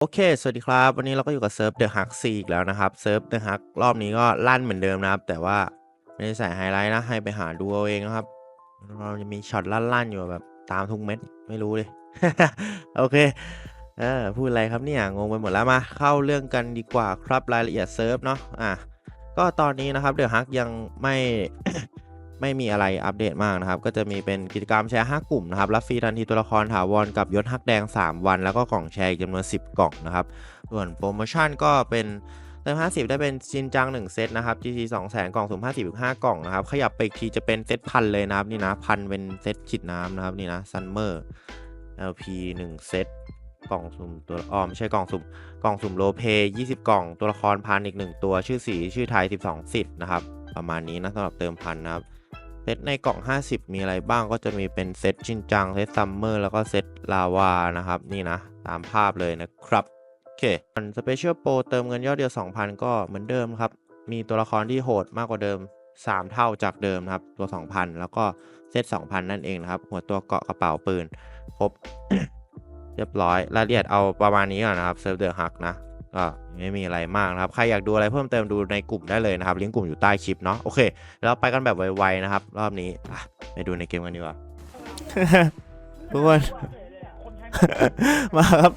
โอเค สวัสดีครับ วันนี้เราก็อยู่กับเซิร์ฟเดอะฮักซีอีกแล้วนะครับ เซิร์ฟเดอะฮักรอบนี้ก็ลั่นเหมือนเดิมนะครับ แต่ว่าไม่ได้ใส่ไฮไลท์นะ ให้ไปหาดูเอาเองนะครับ เราจะมีช็อตลั่นๆอยู่แบบตามทุกเม็ด ไม่รู้เลย โอเค เออ พูดอะไรครับเนี่ย งงไปหมดแล้วมา เข้าเรื่องกันดีกว่าครับรายละเอียดเซิร์ฟเนาะ อะ ก็ตอนนี้นะครับเดอะฮักยังไม่ ไม่มีอะไรอัปเดตมากนะครับ ก็จะมีเป็นกิจกรรมแชร์ 5 กลุ่มนะครับ รับฟรีทันทีตัวละครถาวรกับยศฮักแดง 3 วัน แล้วก็กล่องแชร์จำนวน 10 กล่องนะครับ ส่วนโปรโมชั่นก็เป็นเติม50 ได้เป็นชินจัง 1 เซตนะครับ GT 2 0 0 0 0กล่องสุ่ม50อีก5กล่องนะครับ ขยับไปอีกทีจะเป็นเซตพันเลยนะครับนี่นะพันเป็นเซตฉีดน้ำนะครับนี่นะซันเมอร์ LP 1 เซตกล่องสุ่มตัวอ๋อไม่ใช่กล่องสุ่มกล่องสุ่มโลเพย์20 กล่องตัวละครพันอีก 1 ตัวชื่อสีชื่อไทย 12สิทธิ์นะครับประมาณนี้นะสำหรับเติมพันนะครับ ซตในกล่อง 50 มีอะไรบ้างก็จะมีเป็นเซตชินจัง เซตซัมเมอร์แล้วก็เซตลาวานะครับ นี่นะ ตามภาพเลยนะครับ โอเคอันสเปเชียลโปรเติมเงินยอดเดียว 2,000 ก็เหมือนเดิมครับ มีตัวละครที่โหดมากกว่าเดิม 3 เท่าจากเดิมครับ ตัว 2,000 แล้วก็เซต 2,000 นั่นเองนะครับ หัวตัวเกาะกระเป๋าปืน ครบ เรียบร้อยรายละเอียดเอาประมาณนี้ก่อนนะครับเซิร์ฟเดอร์ฮักนะ ก็ไม่มีอะไรมากนะครับ ใครอยากดูอะไรเพิ่มเติมดูในกลุ่มได้เลยนะครับ ลิงก์กลุ่มอยู่ใต้คลิปเนาะ โอเค แล้วไปกันแบบไวๆนะครับ รอบนี้ไปดูในเกมกันดีกว่าทุกคน มาครับ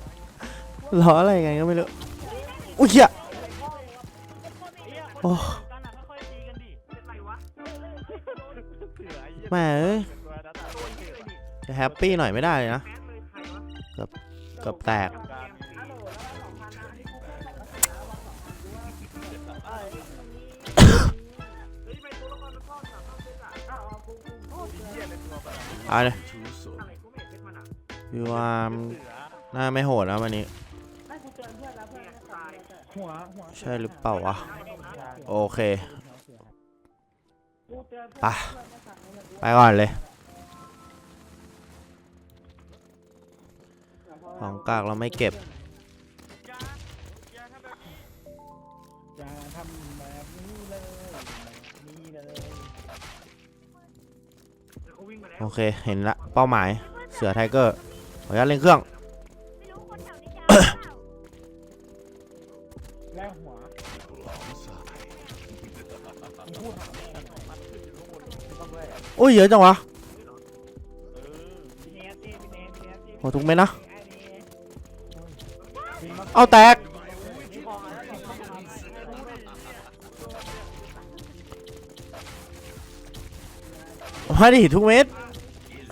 ล้ออะไรกันก็ไม่รู้ อุ้ยเหี้ยโอ้แหม่เอ้ยจะแฮปปี้หน่อยไม่ได้เลยนะกือบเกือบแตก เอาเลยพี่ว่าน่าไม่โหดนะวันนี้หัวหัวใช่หรือเปล่าวะ โอเคไปไปก่อนเลย ของกากเราไม่เก็บ โอเค เห็นละ เป้าหมาย เสือไทเกอร์ ขออนุญาตเล่นเครื่อง แล้วหัวพูดหาแม่กันหน่อยโอ้ยเยอะจังวะพี่เนสพี่เนสพี่เนสพี่โหทุกเม็ดนะมีมาเอาแตก มาดิทุกเม็ด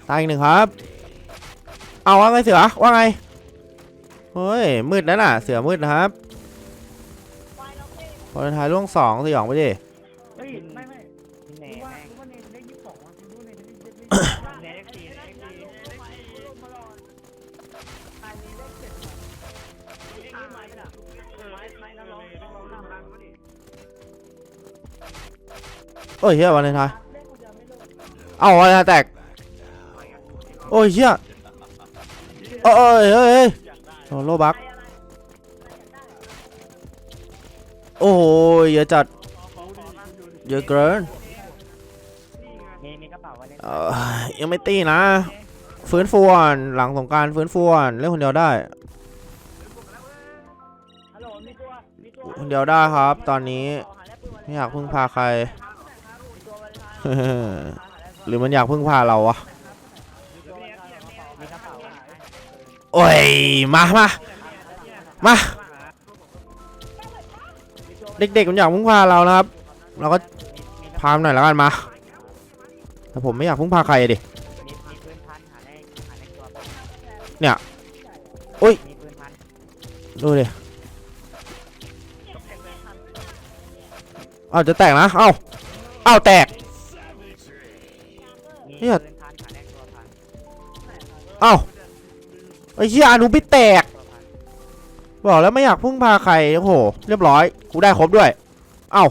ตายอีกหนึ่งครับ เอาว่าไงเสือว่าไงเฮ้ยมืดแล้วน่ะ เสือมืดนะครับพอท้ายล่วงสองสยองไปดิเฮ้ยไม่ไม่พี่เนรู้ว่าว่าเนได้ยี่สิบสองอะรู้เนได้ยี่สิบสองเฮ้ยเฮียวันเลนไทาย เอาวันเลนไทายแตก โอ้ยเฮียโอ้ยเฮ้ยเฮ้ยโอ้โลบักโอ้ยเยอะจัด เยอะเกินมีมีกระเป๋าไว้เล่นเอ่อยังไม่ตีนะ ฟื้นฟูก่อนหลังสงกรารฟื้นฟูก่อนเล่นคนเดียวได้ฮัลโหลมีตัวมีตัวคนเดียวได้ครับ ตอนนี้ ไม่อยากพึ่งพาใคร หรือมันอยากพึ่งพาเราวะโอ้ยมามามาเด็กๆมันอยากพึ่งพาเรานะครับ เราก็พามหน่อยแล้วกันมาแต่ผมไม่อยากพึ่งพาใครดิเนี่ยอุ๊ยดูดิเอาจะแตกนะเอาเอาแตก เนี่ยปืนพันหาได้ตัวพันเอาไอ้เหี้ยอนุบิแตกตัวพันบอกแล้วไม่อยากพึ่งพาใครโอ้โห เรียบร้อยกูได้ครบด้วย เอ้า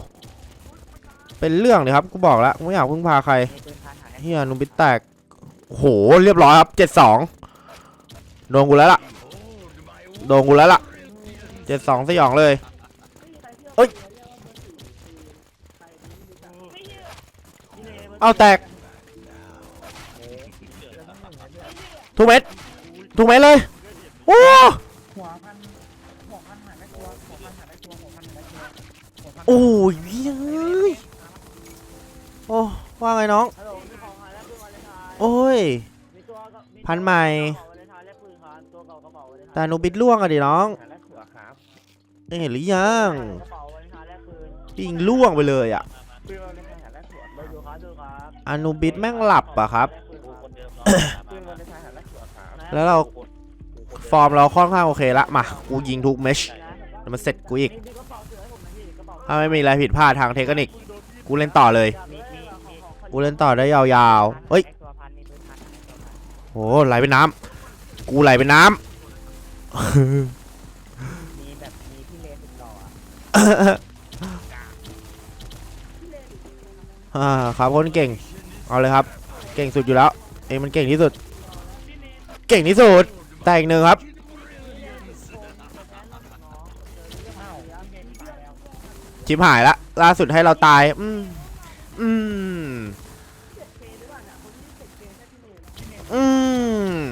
เป็นเรื่องเลยครับกูบอกแล้วกูไม่อยากพึ่งพาใครมีปืนพันหาได้เฮียนุบิแตกโอ้โหเรียบร้อยครับเจ็ดสองโดนกูแล้วล่ะโดนกูแล้วล่ะเจ็ดสองสยองเลยเอ้ยเอาแตก ทุกเม็ดทุกเม็ดเลย โอ้หัวพันหาแม่ครัวหัวพันหาแม่ครัวหัวพันหาแม่ครัวหัวพันโอ้ยเฮ้ยโอ้ว่าไงน้อง ฮัลโหลมีของหายแลกปืนวาเลนไทน์โอ้ย มีตัวกับมีพันใหม่ กระเป๋าวาเลนไทน์แลกปืนครับตัวเก่ากระเป๋าวาเลนไทน์แต่หนูบิดล่วงอะดิน้องหาแม่ครัวครับไม่เห็นหรือยังกระเป๋าวาเลนไทน์แลกปืนยิงล่วงไปเลยอะปืนเราเลยหาแม่ครัวดูอยู่ครับดูครับอนุบิดแม่งหลับอะครับ แลกปืนครับปืนเราเลยหาแม่ครัวครับ นะ แล้วเราฟอร์มเราค่อนข้างโอเคละมากูยิงทุกเมชแล้วมันเสร็จกูอีกถ้าไม่มีอะไรผิดพลาดทางเทคนิค กูเล่นต่อเลย กูเล่นต่อได้ยาวๆเฮ้ยแลกตัวพันมีปืนพันแลกตัวพันโหไหลเป็นน้ำกูไหลเป็นน้มีแบบมีพี่เลสุดหล่ออะำอ่าครับคนเก่ง เอาเลยครับ เก่งสุดอยู่แล้ว เองมันเก่งที่สุด เก่งที่สุดแต่อีกหนึ่งครับชิมหายละล่าสุดให้เราตาย อืมอืมอืม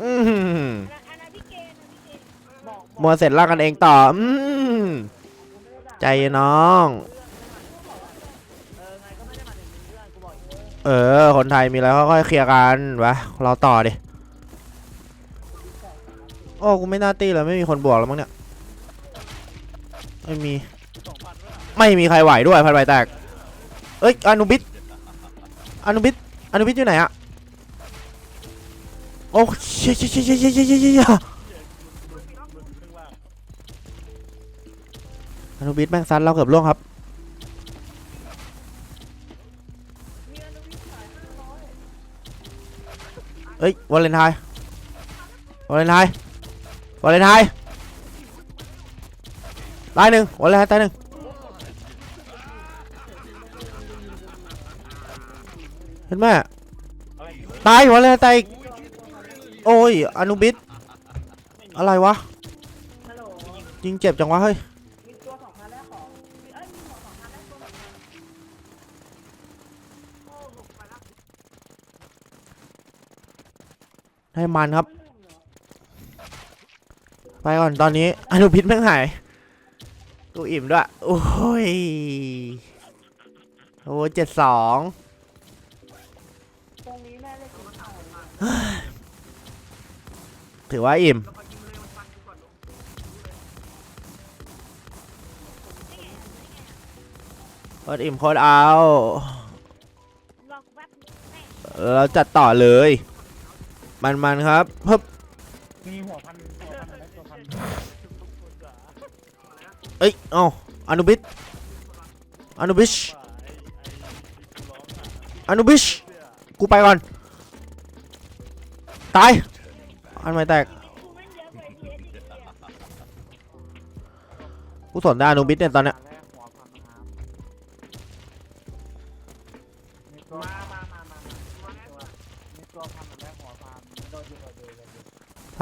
อืม มัวเสร็จล่ากันเองต่อ อืมใจน้อง เออ คนไทยมีอะไรค่อยๆเคลียร์กันวะเราต่อดิ โอ้ กูไม่น่าตีเลยไม่มีคนบวกแล้วมั้งเนี่ย ไม่มี ไม่มีใครไหวด้วยพันใบแตก เอ้ย อนุบิดอนุบิดอนุบิดอยู่ไหนอะโอ้เชี่ยเชี่ยเชี่ยเชี่ยเชี่ย อนุบิดแม่งซัดเราเกือบล่วงครับเอ้ยวาเลนไทน์วาเลนไทน์วาเลนไทน์ตายหนึ่งวาเลนไทน์ตายหนึ่งเห็นไหมตายวาเลนไทน์ตายอีกโอ้ยอนุบิดอะไรวะยิงเจ็บจังวะเฮ้ย มีตัวสองพันแรกของเอ้ยมีหัวสองพันแรกตัวสองพัน ให้มันครับ ไปก่อนตอนนี้อนุพิษแม่งหายกูอิ่มด้วย โอ้ยโอ้เจ็ดสองถือว่าอิ่มโคตรอิ่มโคตรเอา เราจัดต่อเลย มันมันๆครับเพิ่มมีหัวพันหัวพันหาแม่ครัวพันเอ้ยเอ้าอนุบิสอนุบิชอนุบิชกูไปก่อน ตาย อันไม่แตก กูสนได้อนุบิสเนี่ยตอนเนี้ย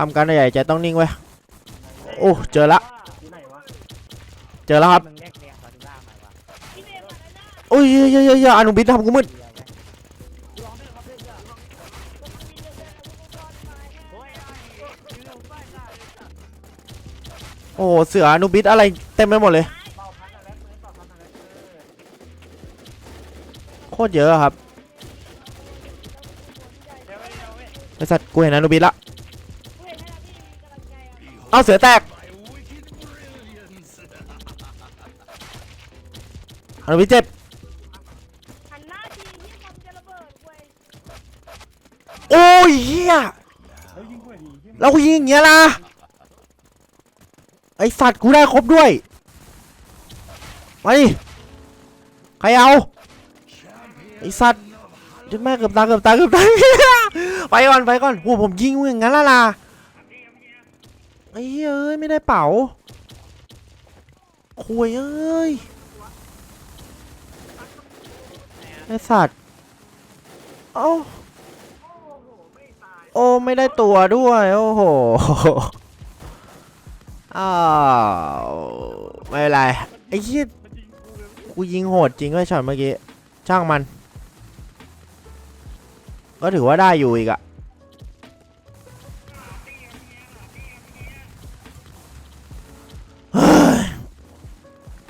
ทำการใหญ่ใจต้องนิ่งไว้โอ้เจอละเจอแล้วครับโอ้ยยยยอนุบินทำกูมึนโอ้เสืออนุบิดอะไรเต็มไปหมดเลยโคตรเยอะครับไอสัตว์กูเห็นอนุบิดละ เอาเสือแตกอนุวิเจ็บหันหน้าทีที่มันจะระเบิดเว้ยโอ้ยเฮียแล้วยิงกว่าดีที่แล้วกูยิงอย่างเงี้ยนะไอสัตว์กูได้ครบด้วยมาดิใครเอาไอสัตว์จนแม่เกือบตายเกือบตายเกือบตายไปก่อนไปก่อนโหผมยิงอย่างนั้นละล่ะ ไอ้เอ้ยไม่ได้เป๋าคุยเอ้ยไอสัตว์เอ้าโอ้ไม่ได้ตัวด้วยโอ้โหอ้าวไม่เป็นไรไอ้เหี้ยกูกูยิงโหดจริงด้วยช็อตเมื่อกี้ช่างมัน ก็ถือว่าได้อยู่อีกอะ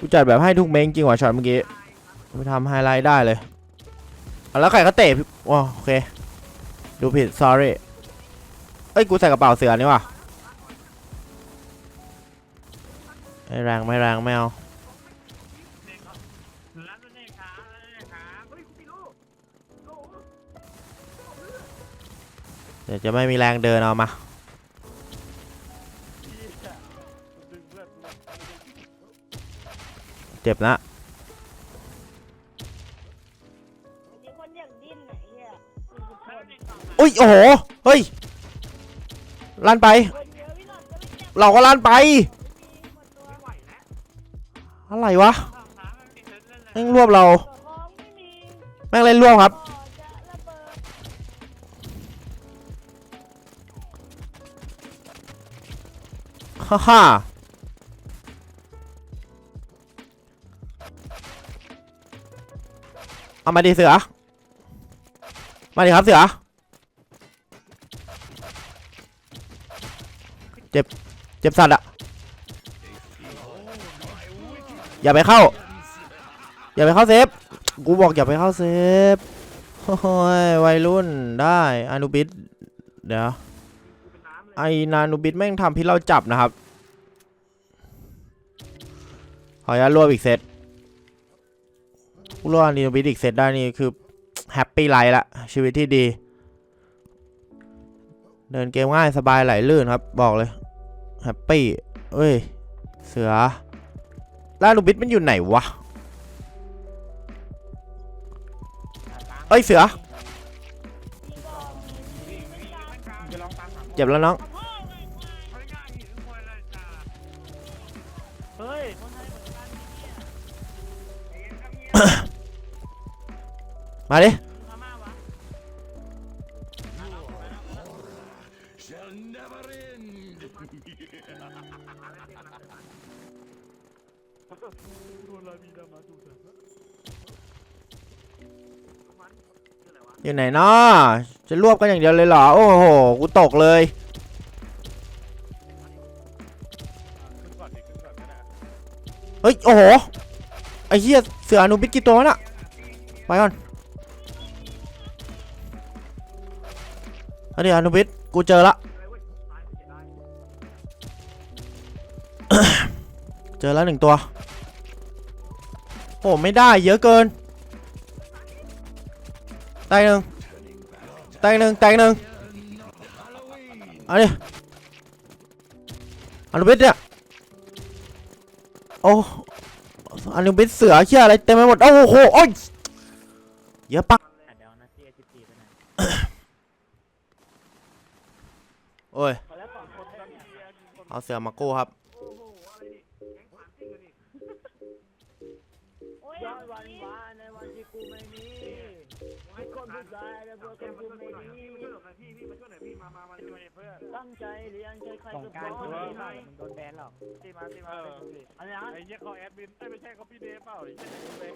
กูจัดแบบให้ทุกเม้งจริงว่ะช็อตเมื่อกี้ไปทำไฮไลท์ได้เลยอะแล้วใครก็เตะว้าโอเค ดูผิด sorry เอ้ย กูใส่กระเป๋าเสือนี่ว่ะไม่แรงไม่แรงไม่เอาเดี๋ยวจะไม่มีแรงเดินเอามา เจ็บนะมีคนอยากดิ้นไหนเฮียอุ้ยโอ้โห เฮ้ยลั่นไปคนเยอะพี่หนอนก็ไม่เจ็บเราก็ลั่นไปหมดตัวไม่ไหวแล้วอะไรวะข้างขาไม่มีเงินเล่นเลยแม่งรวบเราตัวของไม่มีแม่งเล่นรวบครับก่อจะระเบิดฮ่าฮ่า เอามาดิเสือ มาดิครับเสือ เจ็บ เจ็บสัตว์อะอย่าไปเข้า อย่าไปเข้าเซฟ กูบอกอย่าไปเข้าเซฟโอ้ยวัยรุ่นได้อนุบิดเดี๋ยวไอนานูบิดแม่งทำพิษเราจับนะครับ ขออนุญาตรวบอีกเซต รวบนานูบิดอีกเซตได้นี่คือแฮปปี้ไลฟ์ละชีวิตที่ดี เดินเกมง่ายสบายไหลลื่นครับ บอกเลยแฮปปี้เอ้ย เสือล่านูบิดมันอยู่ไหนวะเอ้ยเสือเจ็บแล้วน้อง ดิพม่าดามาดูเถอยู่ไหนนาะจะรวบกันอย่างเดียวเลยเหรอ โอ้โห กูตกเลยเฮ้ย โอ้โห ไอ้เหี้ย เสืออนุบิดกี่ตัวน่ะ ไปก่อน อาดี๋ยวอนุบิดกูเจอละ เจอแล้วหนึ่งตัว โอ้ไม่ได้เยอะเกิน แตกหนึ่งแตกหนึ่งแตกหนึ่งเอาดิอนุบิดเนี่ย โอ้อนุบิดเสือเชี่ยอะไรเต็มไปหมด โอ้โห โอ้ยเยอะปะที่ไอจิตีไปไหน โอ้ย ขอแล้วสองคนกันเนี่ย เอาเสือมากู้ครับโอ้ยย้อนวันวานในวันที่กูไม่มีให้คนผู้ชายและพวกคนกูไม่มีตั้งใจเรียนใครใครต้องก็การพตัวน่อมันโดนแบนหรอกตีมาตีมาอันนี้ไอ้เหี้ยเขาแอดมินเอ้ไม่ใช่เขาพี่เดฟเปล่าไอ้เหี้ยเดฟ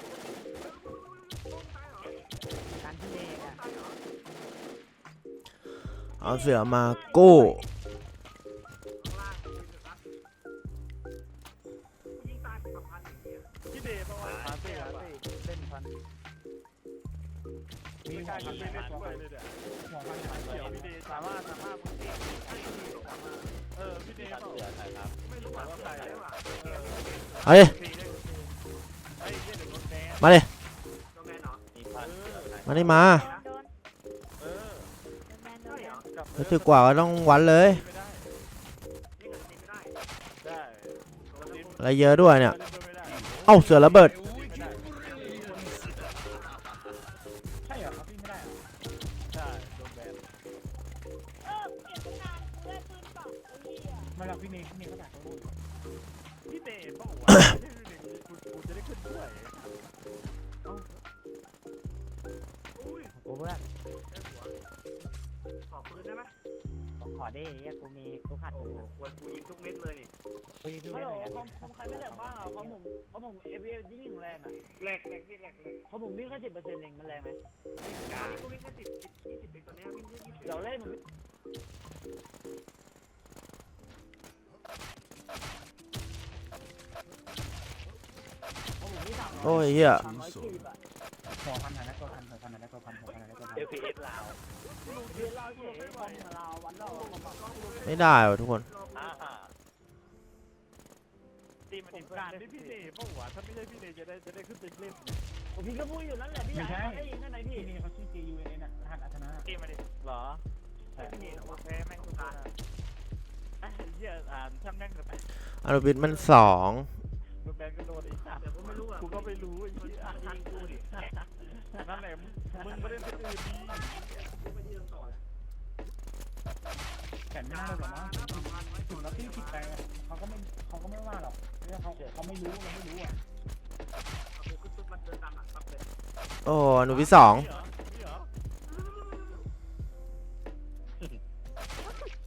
การที่เองอะเอาเสือมากู้ มีการพี่เดฟด้วยเลยเนี่ยหัวพันพันเขียวพี่เดสามารถสามารถมึงตีให้ดีสามารถเออพี่เดฟเปล่าไม่รู้ว่าใครเออเอาดิตีได้ไอ้เหี้ยเดี๋ยวโดนแบนมาดิเออมาดิมาโดนเออแมนโดนกลับรู้สึกกว่าก็ต้องวันเลยไม่ได้ได้อะไรเยอะด้วยเนี่ย เอ้าเสือระเบิด ขอปืนได้ไหมขอได้เฮียกูมีกูขัดโอ้กูโหควรกูยิงทุกเม็ดเลยนี่ฮัลโหลคอมคอมใครไม่แหลกบ้างอะคอมผมคอมผมเอฟเอยิ่งยิ่งแรงอะแหลกแหลกพี่แหลกแหลกคอมผมวิ่งแค่สิบเปอร์เซ็นต์เองมันแรงไหมกาวิ่งแค่สิบสิบยี่สิบเองตอนเนี้ยวิ่งแค่ยี่สิบเดี๋ยวเล่นผมคอมผมวิ่งสามร้อยโอ้ยเฮียสามร้อยสี่อะหัวพันหายแล้วตัวพันหั เอฟเอสลาวเดือนเราเฉยคอมของเราวันเราคอมของเราไม่ได้ว่ะทุกคน อ่าตีมันเป็นการที่พี่เนยเมื่อวานถ้าไม่ใช่พี่เนยจะได้จะได้ขึ้นไปเล่นผมพี่ก็พูดอยู่นั่นแหละพี่อยากให้ได้ยินข้างในพี่ที่นี่เขาชื่อ J U N N อะรหัสอัธนาตีมาดิเหรอใช่พี่เนยโอเคแม่งทุกการไอ้เหี้ยอ่านช่างแม่งเลยไปอารุบิดมันสองมึงแบนก็โดนไอ้สัตว์กูไม่รู้อะกูก็ไม่รู้ไอ้เหี้ยยิงกูดินั่นแหละมึง ไม่ได้เป็นอื่นดีแขนไม่น่าหรอกมั้งถึงแล้วที่ผิดไปเขาก็ไม่เขาก็ไม่ว่าหรอกเพราะเขาเขาไม่รู้เราไม่รู้อะโอ้อนุบิดสองนี่เหรอนี่เหรอ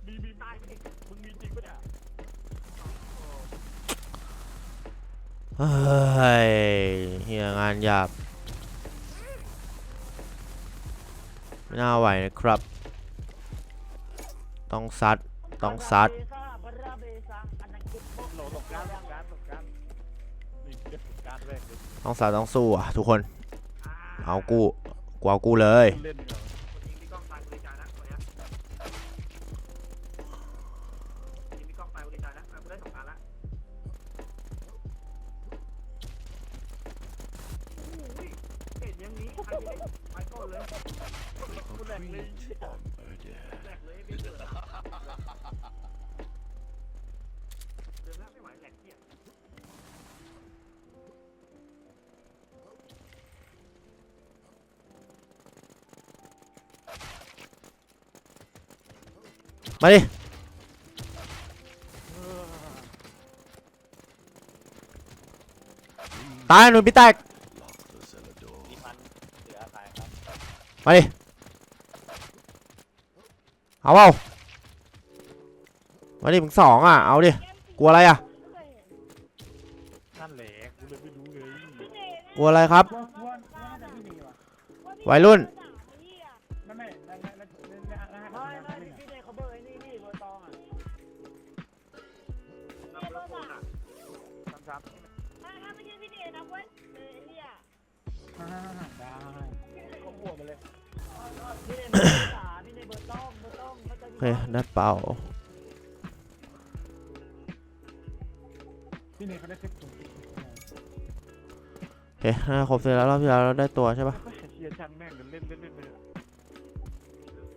มีมีตายมึงมีจริงปะเนี่ยเฮ้ยเฮียงานหยาบ น่าไหวนะครับ ต้องซัด ต้องซัด ต้องซัดต้องสู้อะทุกคน เอากูกูเอากูเลย ไปก่อนเลยกูแหลกเลยแหลกเลยไม่เกิดอะเดินแล้วไม่ไหวแหลกเที่ยมาดิตายอนุบิดแตก มีพันเหลือขายครับ มาดิ เอาเปล่ามาดิมึงสองอะ เอาดิ กลัวอะไรอะ นั่นแหละกูเลยไม่รู้เลยกลัวอะไรครับ ว่าว่าน่าจะพี่ดีว่ะวัยรุ่น ไม่ไม่แล้วแล้วแล้วแล้วรหัสไม่อัธไม่นาพี่เนยเขาเบอร์ไอ้นี่นี่เบอร์ตองอะรับรถปูนอะซ้ำถ้าไม่ใช่พี่เด โอเคได้เป่าพี่เนี่ยเขาได้เซ็ตสูงโอเคถ้าครบเสร็จแล้วรอบที่แล้วเราได้ตัวใช่ปะเชียร์ช่างแม่งเล่นเล่นเล่นไป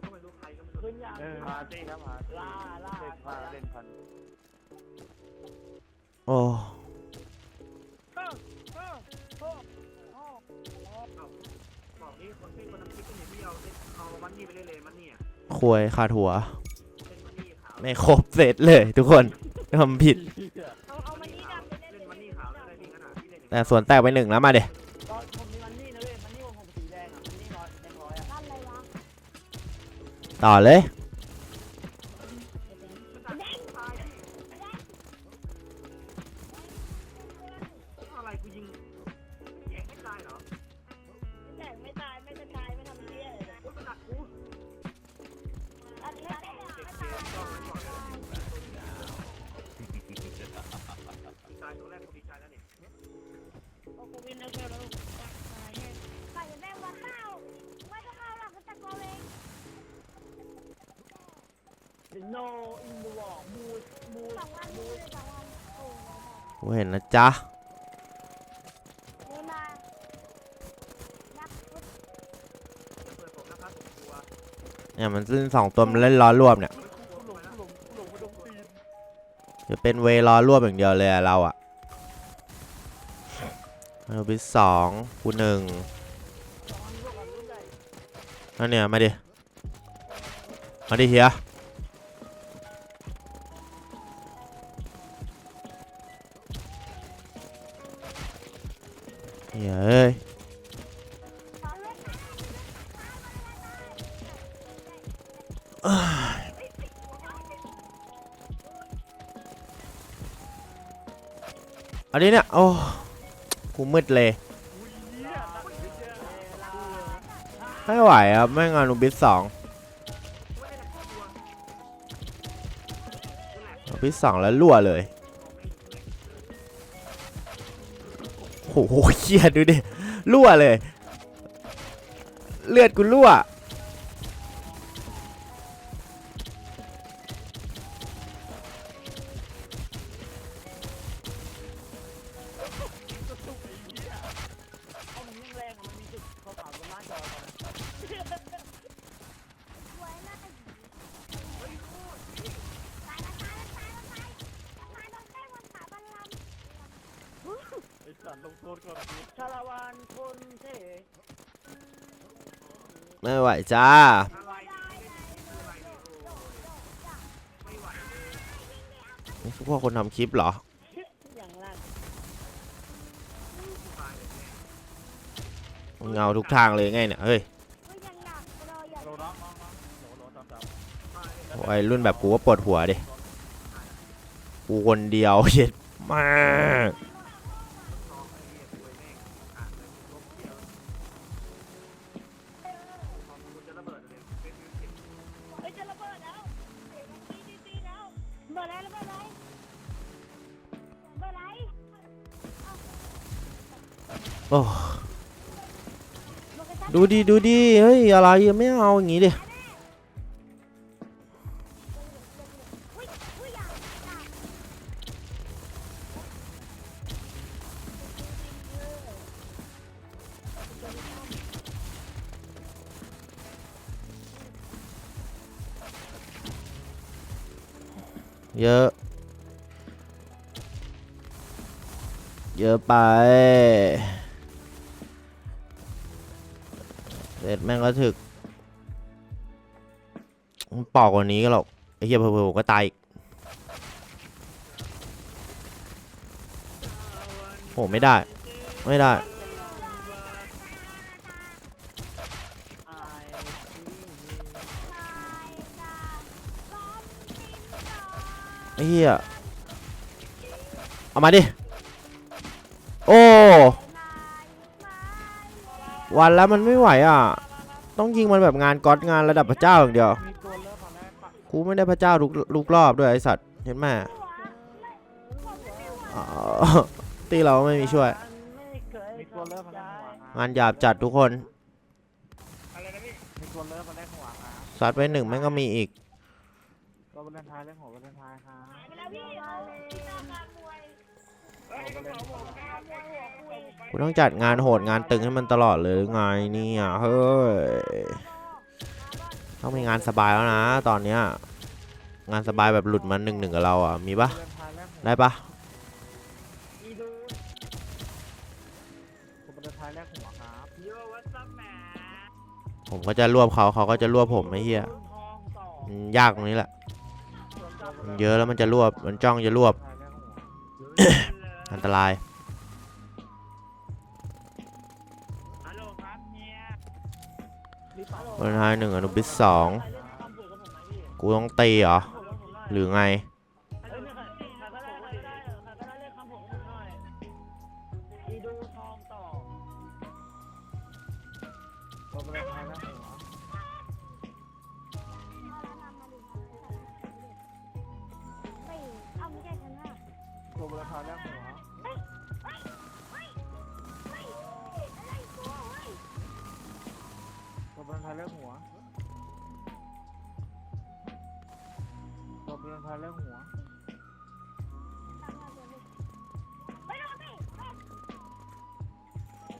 ก็ไม่รู้ใครก็ไม่รู้ขึ้นยังเออพาเต้ครับพาล่าล่าเล่นพาเล่นพันโอ้บอกนี่คนที่คนน้ำพริกก็เห็นพี่เอาเมันนี่ไปเล่นเลยมันนี่อะควยขาดหัว เล่นมันนี่ขาวไม่ครบเสร็จเลยทุกคนทำผิด เอาเอามันนี่ดำไปเล่นเล่นมันนี่ขาวได้พี่ขนาดพี่เล่นแต่ส่วนแตกไปหนึ่งแล้วมาเดี๋ยตอนผมมีมันนี่นะเว้ยมันนี่ของผมสีแดงอะมันนี่ร้อยแดงร้อยอะนั่นอะไรวะต่อเลย จ๊ะนี่มาเนี่ยมันซึ่งสองตัวมันเล่นล้อรวบเนี่ยจะเป็นเวล้อรวบอย่างเดียวเลยเราอะอนุบิดสองกูหนึ่งสองอันรวมกันรุ่นใหญ่นั่นเนี่ยมาดิ มาดิเฮีย เฮียเอ้ยอาเลยเนนี้เนี่ย โอ้กูมืดเลยไม่ไหวครับแม่งอนุบิสสองอนุบิสสองแล้วรั่วเลย โอ้โหเหี้ยดูดิรั่วเลย เลือดกูรั่ว อ้สัตว์ลงโทษก่อนชาละวันคนเท่ไม่ไหวจ้า นี่พวกคนทำคลิปเหรอ อย่างล่ายเงเงาทุกทางเลยไงเนี่ย เฮ้ยโลน้องน้องน้องโหลโหลตามตามวัยรุ่นแบบกูก็ปวดหัวดิ กูคนเดียวเย็ดมาก โอ้มันกระชับดูดิดูดิเฮ้ยอะไรอะไม่เอาอย่างงี้ดิอุ้ยอุ้ยอยากอยากเยอะ เยอะไป มันปอกกว่านี้ก็หรอกไอ้เหี้ยเพิ่มก็ตายอีกโหไม่ได้ ไม่ได้ ไอ้เหี้ย เอามาดิ โอ้ วันแล้วมันไม่ไหวอะ ต้องยิงมันแบบงานก๊อตงานระดับพระเจ้าอย่างเดียว กปะกูไม่ได้พระเจ้าทุกลูกรอบด้วยไอสัตว์เห็นไหมอ๋อตีเราไม่มีช่วยไม่เคยมีตัวเลิกมาแรกหัวครับงานหยาบจัดทุกคนอะไรนะพี่มีตัวเลิกมาแรกหัวครับซัดไปหนึ่งแม่งก็มีอีกตัวบันทายเรื่องหัวบันทายครับไปแล้วพี่เอาที่ต้องการมวยตัวบันทายการมวยหัวคุยกูต้องจัดงานโหดงานตึงให้มันตลอดเลยหรือไงเนี่ยเฮ้ย ต้องมีงานสบายแล้วนะ ตอนเนี้ยงานสบายแบบหลุดมาหนึ่งหนึ่งกับเราอะมีปะได้ปะผมก็จะรวบเขาเขาก็จะรวบผมไอ้เหี้ยยากตรงนี้แหละมันเยอะแล้วมันจะรวบมันจ้องจะรวบ อันตราย บไปวันท้ายหนึ่งอนุบิสสองกูต้องตีเหรอ หรือไง ไม่เอาไม่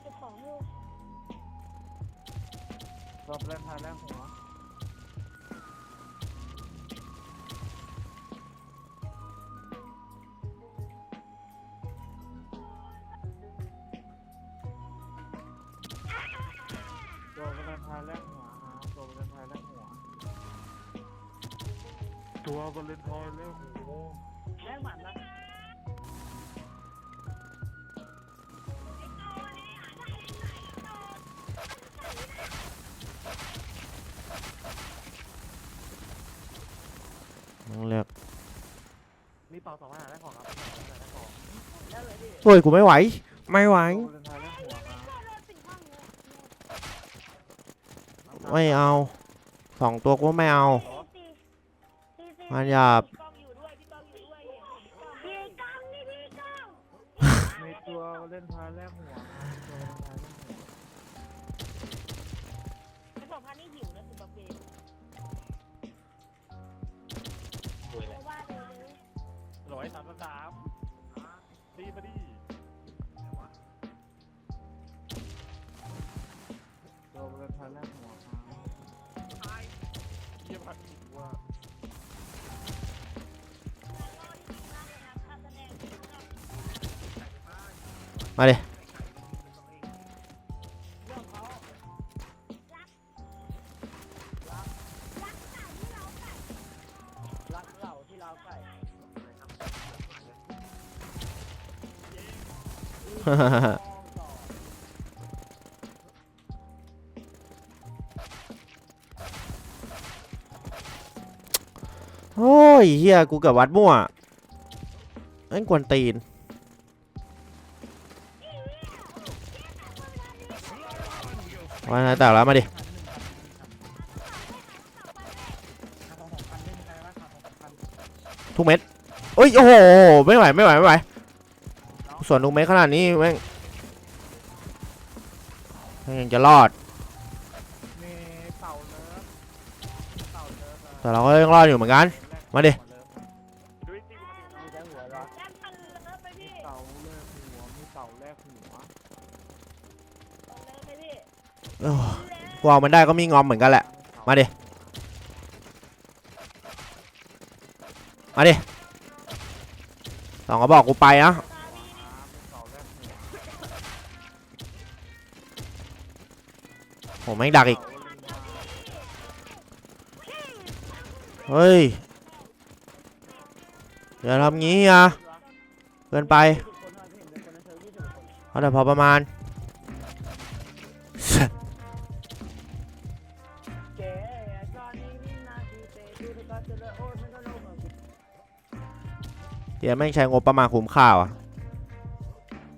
เก็บของอยู่ตัวบันทายแรกหัวตัว ต้องเลือกมีเป่าสองพันหาได้ของครับได้ของได้เลยพี่โอ้ยกูไม่ไหว ไม่ไหวโดนทายแล้วหัวมาโดนปิดห้องเลยไม่เอาสองตัวกูไม่เอาตีตีตีมันหยาบพี่กองอยู่ด้วยพี่กองอยู่ด้วยพี่กองนี่พี่กองมีตัวเล่นทายแรกหัวมาตัว สามตีมาดิตัวเล่นทายแรกหัวครับตายเยี่ยมพันอีกว่ามาดิเโอ้ยเฮียกูเกับวัดมั่วไอ้กวนตีน วันไหนแตกแล้วมาดิ ทุกเม็ดโอ้ย โอ้โห ไม่ไหว ไม่ไหว ไม่ไหว ส่วนทุกเม็ดขนาดนี้แม่งแม่งยังจะรอด มีเต่าเลิฟเต่าเลิฟอะแต่เราก็ยังรอดอยู่เหมือนกัน มาดิ ดูอีกทีมาดิมีแต่หัวเราะแจ้งพันเลิฟไปมีพี่เต่าแรกหัวมีเต่าแรกหัวเลิฟไปพี่โอ้กูเอามันได้ก็มีงอมเหมือนกันแหละ มาดิ มาดิสองก็บอกกูไปนะ ผมแม่งดักอีก เฮ้ย อย่าทำงี้อะเกินไปเอาแต่พอประมาณเก๋จอนี่นี่นาทีเตะดูทุกการเจริญโอ้ยมันก็ลงเหมือนกันเดี๋ยวแม่งใช้งบประมาณคุ้มค่าอะ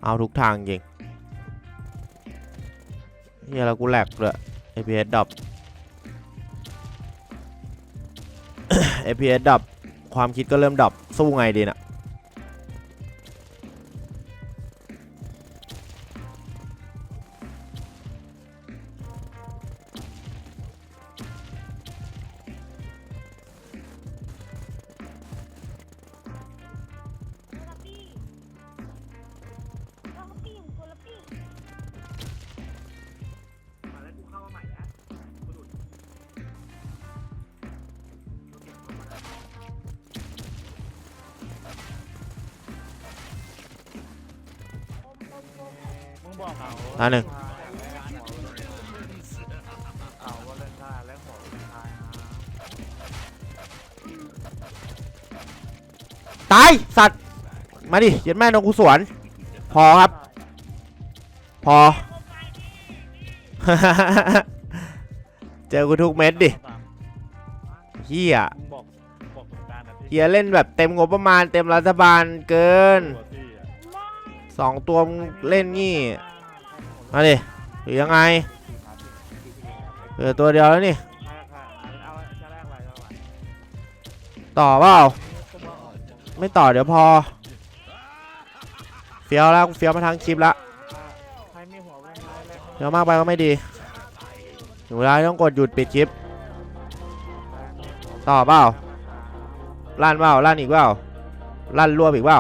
เอาทุกทางจริง เฮียแล้วกูแหลกเลย APS ดับ APS ดับ ความคิดก็เริ่มดับสู้ไงดีน่ะ มึงบอกเขาอ่าหนึ่งเอาวาเลนไทน์และหัววาเลนไทน์นะตาย สัตว์ มาดิเย็นแม่นกกูสวน พอครับ พอ เจอกูทุกเม็ดดิเฮียมึงบอกบอกสงกรารนะที่เฮียเล่นแบบเต็มงบประมาณเต็มรัฐบาลเกิน ตัวที่อะสองตัวมึงเล่นงี้ มาดิหรือยังไงเหลือตัวเดียวแล้วนี่ ต่อเปล่า ไม่ต่อเดี๋ยวพอ เฟี้ยวแล้วเฟี้ยวมาทั้งคลิปละใครมีหัวเลนไทน์แรกเฟี้ยวมากไปก็ไม่ดีถึงเวลาต้องกดหยุดปิดคลิป ต่อเปล่าลั่นเปล่าลั่นอีกเปล่าลั่นรวบอีกเปล่า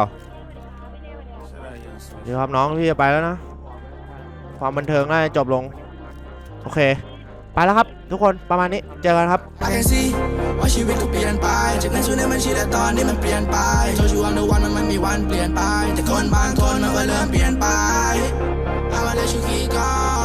เดี๋ยวครับน้องพี่จะไปแล้วนะ ความบันเทิงน่าจะจบลง โอเค ไปแล้วครับ ทุกคนประมาณนี้เจอกันครับ I can see ว่าชีวิตก็เปลี่ยนไปจากนั้นสู่ในี้มันชีแต่ตอนนี้มันเปลี่ยนไปโชว์ชูวันทุกวันมันไม่มีวันเปลี่ยนไป แต่คนบางคนมันก็เริ่มเปลี่ยนไป I wanna let you keep going